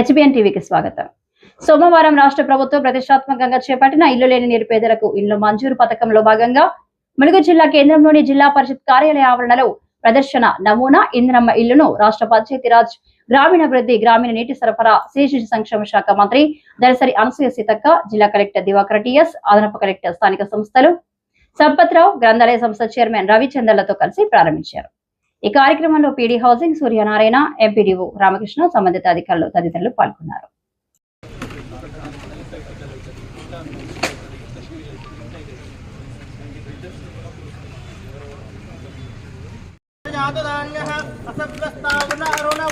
HBN టీవీకి స్వాగతం. సోమవారం రాష్ట్ర ప్రభుత్వం ప్రతిష్టాత్మకంగా చేపట్టిన ఇల్లు లేని నిరుపేదలకు ఇల్లు మంజూరు పథకంలో భాగంగా ములుగు జిల్లా కేంద్రంలోని జిల్లా పరిషత్ కార్యాలయ ఆవరణలో ప్రదర్శన నమూనా ఇంద్రమ్మ ఇల్లును రాష్ట్ర పంచాయతీరాజ్ గ్రామీణాభివృద్ధి గ్రామీణ నీటి సరఫరా శిశు సంక్షేమ శాఖ మంత్రి దళసరి అనసూయ సీతక్క జిల్లా కలెక్టర్ దివాకర్ టిఎస్ అదనపు కలెక్టర్ స్థానిక సంస్థలు సంపత్రావు గ్రంథాలయ సంస్థ చైర్మన్ రవిచందర్లతో కలిసి ప్రారంభించారు. ఈ కార్యక్రమంలో PD housing Suryanarayana MPDO Ramakrishna సంబంధిత అధికారులు తదితరులు పాల్గొన్నారు. జాతదాన్య అసభ్యస్తావున అరుణ